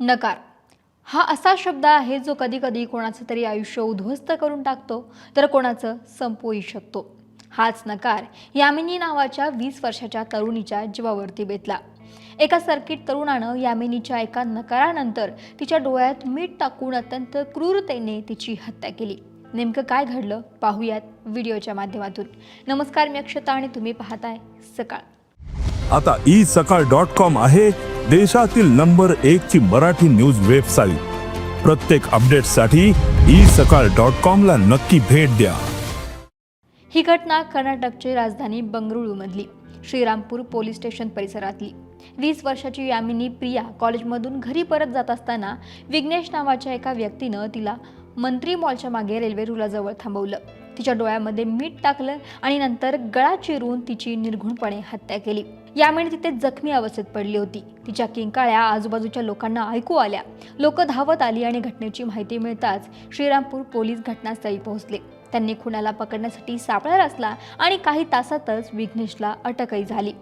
नकार. हा असा शब्द आहे जो कधी कधी कोणाचं तरी आयुष्य उद्ध्वस्त करून टाकतो तर कोणाचं संपवू शकतो. हाच नकार यामिनी नावाच्या वीस वर्षाच्या तरुणीच्या जीवावरती बेतला. एका सर्किट तरुणानं यामिनीच्या एका नकारानंतर तिच्या डोळ्यात मीठ टाकून अत्यंत क्रूरतेने तिची हत्या केली. नेमकं काय घडलं पाहूयात व्हिडिओच्या माध्यमातून. नमस्कार मी अक्षता आणि तुम्ही पाहताय सकाळ. आता ई सकाळ डॉट कॉम आहे. देशातील नंबर एक ची मराठी न्यूज वेबसाईट. प्रत्येक अपडेटसाठी ई सकाळ डॉट कॉम ला नक्की भेट द्या. ही घटना कर्नाटकची राजधानी बंगळुरूमधली श्रीरामपूर पोलीस स्टेशन परिसरातली. वीस वर्षाची यामिनी प्रिया कॉलेजमधून घरी परत जात असताना विघ्नेश नावाच्या एका व्यक्तीनं तिला मंत्री मॉलच्या मागे रेल्वे रुलाजवळ थांबवलं. तिच्या डोळ्यामध्ये मीठ टाकलं आणि नंतर गळा चिरून तिची निर्घुणपणे हत्या केली. यामुळे तिथे जखमी अवस्थेत पडली होती. तिच्या किंकाळ्या आजूबाजूच्या लोकांना ऐकू आल्या. लोक धावत आली आणि घटनेची माहिती मिळताच श्रीरामपूर पोलीस घटनास्थळी पोहोचले. त्यांनी खुनाला पकडण्यासाठी सापळा रचला आणि काही तासातच विघ्नेशला अटकही झाली.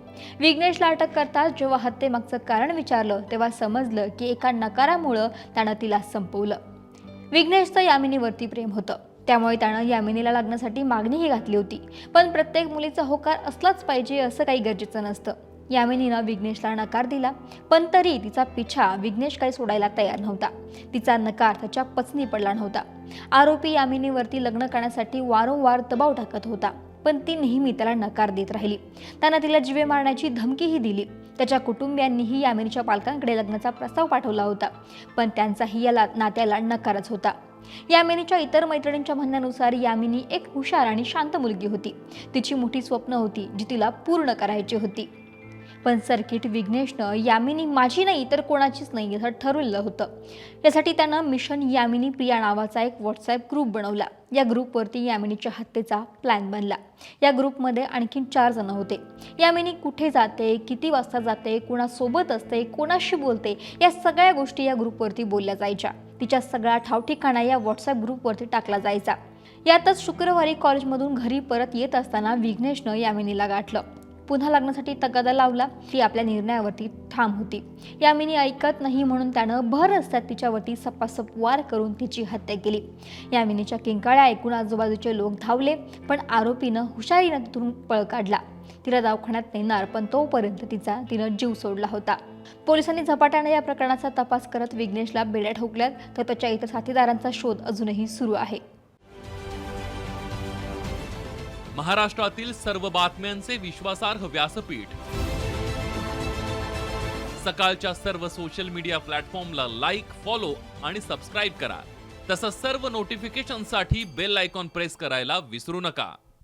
विघ्नेशला अटक करताच जेव्हा हत्येमागचं कारण विचारलं तेव्हा समजलं की एका नकारामुळं त्यानं तिला संपवलं. विघ्नेशचं यामिनीवरती प्रेम होतं. त्यामुळे त्यानं यामिनीला लग्नासाठी मागणीही घातली होती. पण प्रत्येक मुलीचा होकार असलाच पाहिजे असं काही गरजेचं नसतं. यामिनीनं विघ्नेशला नकार दिला पण तरी तिचा पिछा विघ्नेश काही सोडायला तयार नव्हता. तिचा नकार त्याच्या पचनी पडला नव्हता. आरोपी यामिनीवरती लग्न करण्यासाठी वारंवार दबाव टाकत होता पण ती नेहमी त्याला नकार देत राहिली. त्यानं तिला जीवे मारण्याची धमकीही दिली. त्याच्या कुटुंबियांनीही यामिनीच्या पालकांकडे लग्नाचा प्रस्ताव पाठवला होता पण त्यांचाही याला नात्याला नकारच होता. यामिनीच्या इतर मैत्रिणींच्या म्हणण्यानुसार यामिनी एक हुशार आणि शांत मुलगी होती. तिची मोठी स्वप्न होती जी तिला पूर्ण करायची होती. पण सर्किट विघ्नेशनं यामिनी माझी नाही तर कोणाचीच नाही असं ठरवलं होतं. यासाठी त्यानं मिशन यामिनी प्रिया नावाचा एक व्हॉट्सॲप ग्रुप बनवला. या ग्रुपवरती यामिनीच्या हत्येचा प्लॅन बनला. या ग्रुपमध्ये आणखीन चार जण होते. यामिनी कुठे जाते किती वाजता जाते कोणासोबत असते कोणाशी बोलते या सगळ्या गोष्टी या ग्रुपवरती बोलल्या जायच्या. तिच्या सगळ्या ठावठिकाणा या व्हॉट्सअप ग्रुपवरती टाकला जायचा. यातच शुक्रवारी कॉलेजमधून घरी परत येत असताना विघ्नेशनं यामिनीला गाठलं. पुन्हा लग्नासाठी तगादा लावला. ती आपल्या निर्णयावरती ठाम होती. यामिनी ऐकत नाही म्हणून त्यानं भर रस्त्यात तिच्यावरती सपासप वार करून तिची हत्या केली. यामिनीच्या किंकाळ्या ऐकून आजूबाजूचे लोक धावले पण आरोपीनं हुशारीनं तिथून पळ काढला. तिला दवाखान्यात नेणार पण तोपर्यंत तिचा तिनं जीव सोडला होता. पोलिसांनी झपाट्याने या प्रकरणाचा तपास करत विघ्नेशला बेड्या ठोकल्यात तर त्याच्या इतर साथीदारांचा शोध अजूनही सुरू आहे. महाराष्ट्रातील सर्व बातम्यांचे विश्वासार्ह व्यासपीठ. सकाळच्या सर्व सोशल मीडिया प्लॅटफॉर्मला लाईक फॉलो आणि सबस्क्राईब करा. तसंच सर्व नोटिफिकेशनसाठी बेल आयकॉन प्रेस करायला विसरू नका.